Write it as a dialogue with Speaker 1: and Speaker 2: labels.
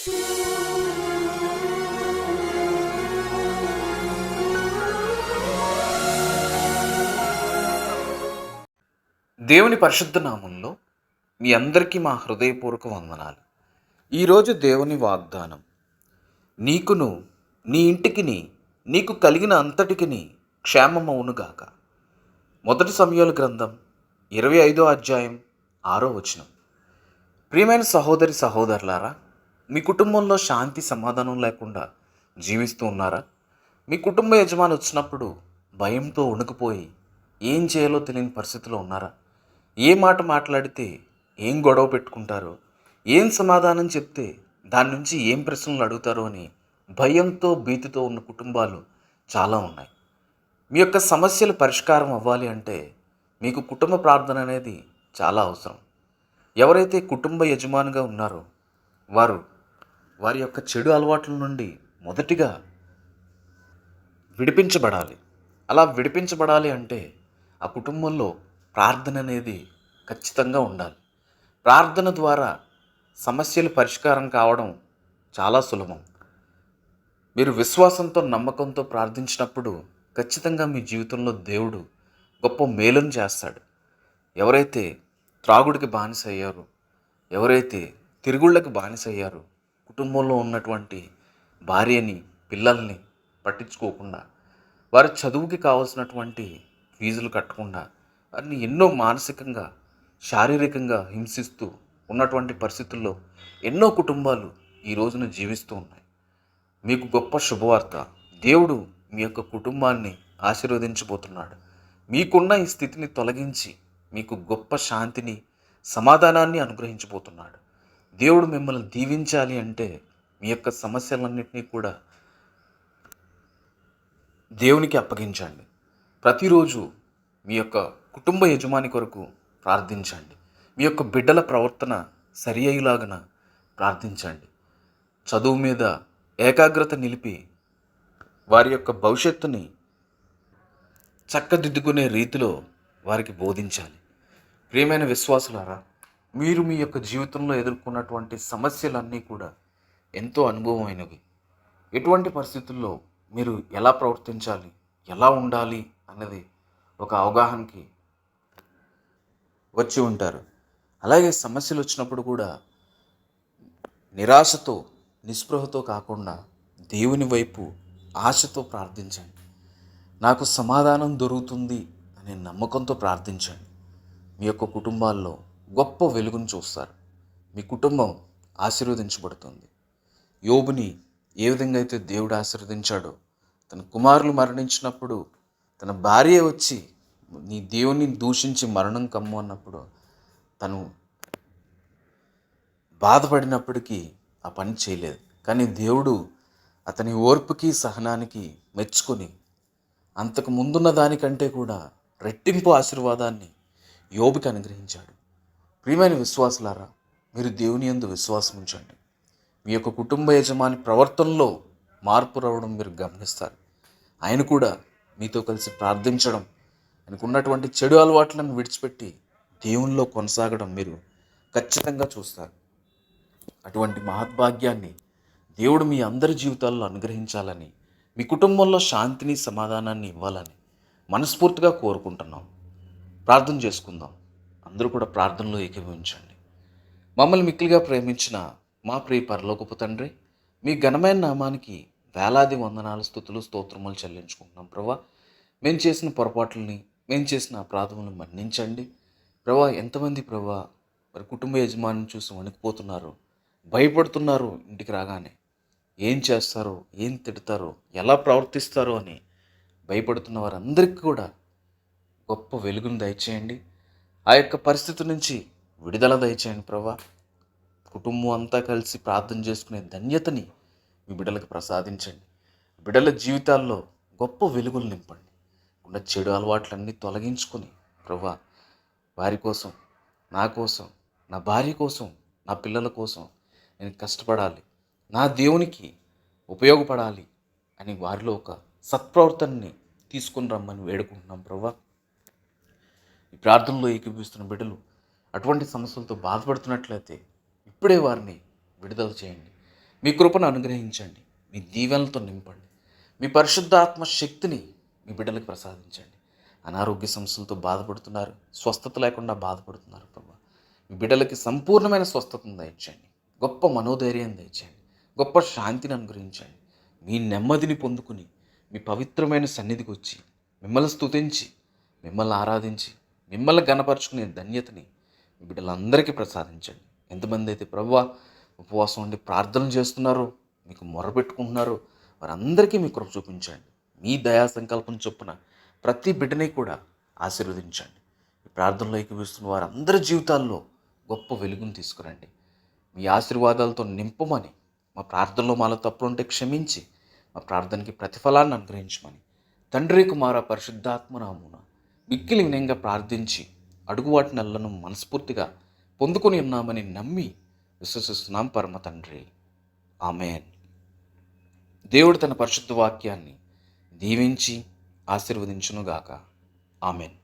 Speaker 1: దేవుని పరిశుద్ధ నామంలో మీ అందరికీ మా హృదయపూర్వక వందనాలు. ఈరోజు దేవుని వాగ్దానం. నీకును నీ ఇంటికిని నీకు కలిగిన అంతటికిని క్షేమమవునుగాక మొదటి సమయాల గ్రంథం ఇరవై ఐదో అధ్యాయం ఆరో వచనం. ప్రియమైన సహోదరి సహోదరులారా మీ కుటుంబంలో శాంతి సమాధానం లేకుండా జీవిస్తూ ఉన్నారా? మీ కుటుంబ యజమాని వచ్చినప్పుడు భయంతో వణుకుపోయి ఏం చేయాలో తెలియని పరిస్థితిలో ఉన్నారా? ఏ మాట మాట్లాడితే ఏం గొడవ పెట్టుకుంటారో ఏం సమాధానం చెప్తే దాని నుంచి ఏం ప్రశ్నలు అడుగుతారో అని భయంతో భీతితో ఉన్న కుటుంబాలు చాలా ఉన్నాయి. మీ యొక్క సమస్యలు పరిష్కారం అవ్వాలి అంటే మీకు కుటుంబ ప్రార్థన అనేది చాలా అవసరం. ఎవరైతే కుటుంబ యజమానిగా ఉన్నారో వారు వారి యొక్క చెడు అలవాట్ల నుండి మొదటిగా విడిపించబడాలి. అలా విడిపించబడాలి అంటే ఆ కుటుంబంలో ప్రార్థన అనేది ఖచ్చితంగా ఉండాలి. ప్రార్థన ద్వారా సమస్యలు పరిష్కారం కావడం చాలా సులభం. మీరు విశ్వాసంతో నమ్మకంతో ప్రార్థించినప్పుడు ఖచ్చితంగా మీ జీవితంలో దేవుడు గొప్ప మేలును చేస్తాడు. ఎవరైతే త్రాగుడికి బానిస అయ్యారో ఎవరైతే తిరుగుళ్ళకి బానిస అయ్యారో కుటుంబంలో ఉన్నటువంటి భార్యని పిల్లల్ని పట్టించుకోకుండా వారి చదువుకి కావాల్సినటువంటి ఫీజులు కట్టకుండా వారిని ఎన్నో మానసికంగా శారీరకంగా హింసిస్తూ ఉన్నటువంటి పరిస్థితుల్లో ఎన్నో కుటుంబాలు ఈ రోజున జీవిస్తూ ఉన్నాయి. మీకు గొప్ప శుభవార్త. దేవుడు మీ యొక్క కుటుంబాన్ని ఆశీర్వదించబోతున్నాడు. మీకున్న ఈ స్థితిని తొలగించి మీకు గొప్ప శాంతిని సమాధానాన్ని అనుగ్రహించబోతున్నాడు. దేవుడు మిమ్మల్ని దీవించాలి అంటే మీ యొక్క సమస్యలన్నింటినీ కూడా దేవునికి అప్పగించండి. ప్రతిరోజు మీ యొక్క కుటుంబ యజమాని కొరకు ప్రార్థించండి. మీ యొక్క బిడ్డల ప్రవర్తన సరి అయ్యేలాగన ప్రార్థించండి. చదువు మీద ఏకాగ్రత నిలిపి వారి యొక్క భవిష్యత్తుని చక్కదిద్దుకునే రీతిలో వారికి బోధించాలి. ప్రియమైన విశ్వాసులారా మీరు మీ యొక్క జీవితంలో ఎదుర్కొన్నటువంటి సమస్యలన్నీ కూడా ఎంతో అనుభవమైనవి. ఎటువంటి పరిస్థితుల్లో మీరు ఎలా ప్రవర్తించాలి? ఎలా ఉండాలి? అన్నది ఒక అవగాహనకి వచ్చి ఉంటారు. అలాగే సమస్యలు వచ్చినప్పుడు కూడా నిరాశతో నిస్పృహతో కాకుండా దేవుని వైపు ఆశతో ప్రార్థించండి. నాకు సమాధానం దొరుకుతుంది అనే నమ్మకంతో ప్రార్థించండి. మీ యొక్క కుటుంబాల్లో గొప్ప వెలుగును చూస్తారు. మీ కుటుంబం ఆశీర్వదించబడుతుంది. యోబుని ఏ విధంగా అయితే దేవుడు ఆశీర్వదించాడో తన కుమారులు మరణించినప్పుడు తన భార్య వచ్చి నీ దేవుని దూషించి మరణం కమ్ము అన్నప్పుడు తను బాధపడినప్పటికీ ఆ పని చేయలేదు. కానీ దేవుడు అతని ఓర్పుకి సహనానికి మెచ్చుకొని అంతకు ముందున్న దానికంటే కూడా రెట్టింపు ఆశీర్వాదాన్ని యోబుకి అనుగ్రహించాడు. ప్రియమైన విశ్వాసులారా మీరు దేవుని యందు విశ్వాసం ఉంచండి. మీ యొక్క కుటుంబ యజమాని ప్రవర్తనలో మార్పు రావడం మీరు గమనిస్తారు. ఆయన కూడా మీతో కలిసి ప్రార్థించడం ఆయనకు ఉన్నటువంటి చెడు అలవాట్లను విడిచిపెట్టి దేవునిలో కొనసాగడం మీరు ఖచ్చితంగా చూస్తారు. అటువంటి మహద్భాగ్యాన్ని దేవుడు మీ అందరి జీవితాల్లో అనుగ్రహించాలని మీ కుటుంబంలో శాంతిని సమాధానాన్ని ఇవ్వాలని మనస్ఫూర్తిగా కోరుకుంటున్నాం. ప్రార్థన చేసుకుందాం. అందరూ కూడా ప్రార్థనలో ఏకీభవించండి. మమ్మల్ని మిక్కిలిగా ప్రేమించిన మా ప్రియ పరలోకపు తండ్రి మీ ఘనమైన నామానికి వేలాది వందనాలు స్థుతులు స్తోత్రములు చెల్లించుకుంటున్నాం ప్రభా. మేము చేసిన పొరపాట్లని మేము చేసిన అపరాధములను మన్నించండి. ప్రభా ఎంతమంది ప్రభా మరి కుటుంబ యజమానిని చూసి వణికిపోతున్నారు భయపడుతున్నారు ఇంటికి రాగానే? ఏం చేస్తారో ఏం తిడతారో ఎలా ప్రవర్తిస్తారో అని భయపడుతున్న వారందరికీ కూడా గొప్ప వెలుగును దయచేయండి. ఆ యొక్క పరిస్థితి నుంచి విడుదల దయచేయండి ప్రభా. కుటుంబం అంతా కలిసి ప్రార్థన చేసుకునే ధన్యతని మీ బిడ్డలకు ప్రసాదించండి. బిడ్డల జీవితాల్లో గొప్ప వెలుగులు నింపండి. ఉన్న చెడు అలవాట్లన్నీ తొలగించుకొని ప్రభా వారి కోసం నా కోసం నా భార్య కోసం నా పిల్లల కోసం నేను కష్టపడాలి. నా దేవునికి ఉపయోగపడాలి అని వారిలో ఒక సత్ప్రవర్తనని తీసుకుని రమ్మని వేడుకుంటున్నాం ప్రభా. ప్రార్థనలో ఏకీపిస్తున్న బిడ్డలు అటువంటి సమస్యలతో బాధపడుతున్నట్లయితే ఇప్పుడే వారిని విడుదల చేయండి. మీ కృపను అనుగ్రహించండి. మీ దీవెనలతో నింపండి. మీ పరిశుద్ధాత్మ శక్తిని మీ బిడ్డలకు ప్రసాదించండి. అనారోగ్య సమస్యలతో బాధపడుతున్నారు. స్వస్థత లేకుండా బాధపడుతున్నారు ప్రభా. మీ బిడ్డలకి సంపూర్ణమైన స్వస్థతను దయచేయండి. గొప్ప మనోధైర్యం దయచేయండి. గొప్ప శాంతిని అనుగ్రహించండి. మీ నెమ్మదిని పొందుకుని మీ పవిత్రమైన సన్నిధికి వచ్చి మిమ్మల్ని స్తుతించి మిమ్మల్ని ఆరాధించి మిమ్మల్ని గనపరుచుకునే ధన్యతని మీ బిడ్డలందరికీ ప్రసాదించండి. ఎంతమంది అయితే ప్రభు ఉపవాసం ఉండి ప్రార్థన చేస్తున్నారో మీకు మొరపెట్టుకుంటున్నారో వారందరికీ మీ కృప చూపించండి. మీ దయా సంకల్పం చొప్పున ప్రతి బిడ్డని కూడా ఆశీర్వదించండి. ఈ ప్రార్థనలో ఏకీవిస్తున్న వారందరి జీవితాల్లో గొప్ప వెలుగును తీసుకురండి. మీ ఆశీర్వాదాలతో నింపమని మా ప్రార్థనలో మాలో తప్పులుంటే క్షమించి మా ప్రార్థనకి ప్రతిఫలాన్ని అనుగ్రహించమని. తండ్రి కుమార పరిశుద్ధాత్మ నామున మిక్కిలి వినయంగా ప్రార్థించి అడుగువాటి నెలలను మనస్ఫూర్తిగా పొందుకొని ఉన్నామని నమ్మి విశ్వసిస్తున్నాం పరమ తండ్రి. ఆమెన్. దేవుడు తన పరిశుద్ధ వాక్యాన్ని దీవించి ఆశీర్వదించునుగాక. ఆమెన్.